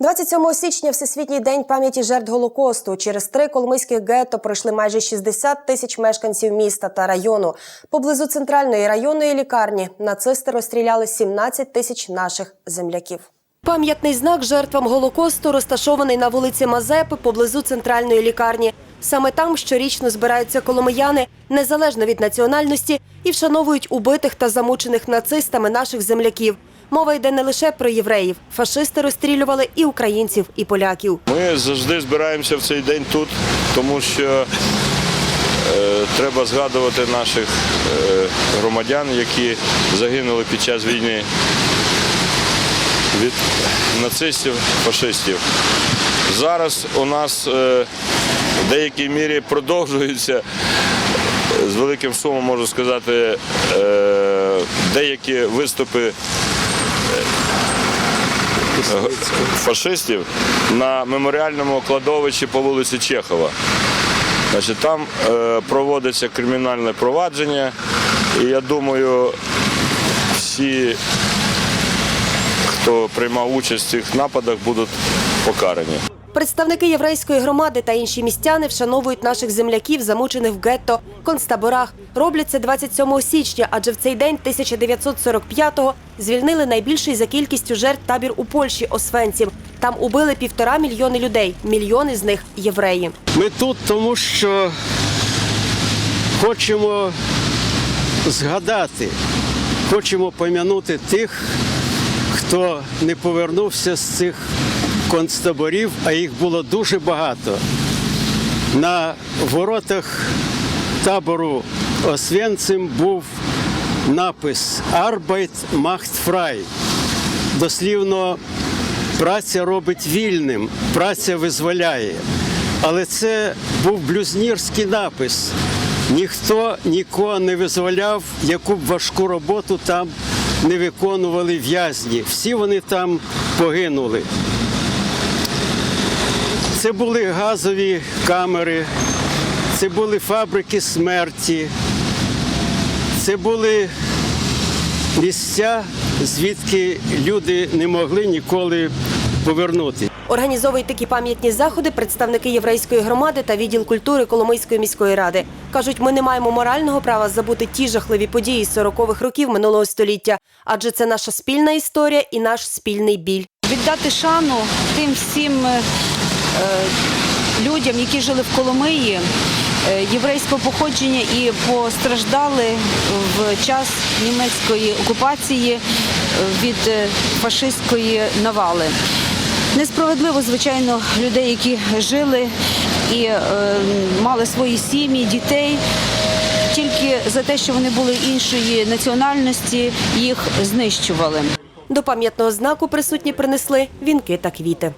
27 січня Всесвітній день пам'яті жертв Голокосту. Через три коломийських гетто пройшли майже 60 тисяч мешканців міста та району. Поблизу центральної районної лікарні нацисти розстріляли 17 тисяч наших земляків. Пам'ятний знак жертвам Голокосту розташований на вулиці Мазепи поблизу центральної лікарні. Саме там щорічно збираються коломияни, незалежно від національності, і вшановують убитих та замучених нацистами наших земляків. Мова йде не лише про євреїв. Фашисти розстрілювали і українців, і поляків. Ми завжди збираємося в цей день тут, тому що е, треба згадувати наших е, громадян, які загинули під час війни від нацистів, фашистів. Зараз у нас е, в деякій мірі продовжуються, е, з великим сумом можу сказати, е, деякі виступи фашистів на меморіальному кладовищі по вулиці Чехова. Значить, там е, проводиться кримінальне провадження, і я думаю, всі, хто приймав участь в цих нападах, будуть покарані. Представники єврейської громади та інші містяни вшановують наших земляків, замучених в гетто, концтаборах. Роблять це 27 січня, адже в цей день 1945-го звільнили найбільший за кількістю жертв табір у Польщі Освенців. Там убили півтора мільйони людей. Мільйони з них євреї. Ми тут тому, що хочемо згадати, хочемо пом'янути тих, хто не повернувся з цих концтаборів, а їх було дуже багато. На воротах табору Освенцим був напис Arbeit macht frei. Дослівно праця робить вільним, праця визволяє. Але це був блюзнірський напис. Ніхто нікого не визволяв, яку б важку роботу там не виконували в'язні. Всі вони там погинули. Це були газові камери, це були фабрики смерті, це були місця, звідки люди не могли ніколи повернути. Організовують такі пам'ятні заходи представники єврейської громади та відділ культури Коломийської міської ради. Кажуть, ми не маємо морального права забути ті жахливі події з 40-х років минулого століття, адже це наша спільна історія і наш спільний біль. віддати шану тим всім е, людям, які жили в Коломиї, е, єврейського походження і постраждали в час німецької окупації е, від е, фашистської навали. Несправедливо, звичайно, людей, які жили і е, мали свої сім'ї, дітей. Тільки за те, що вони були іншої національності, їх знищували. До пам'ятного знаку присутні принесли вінки та квіти.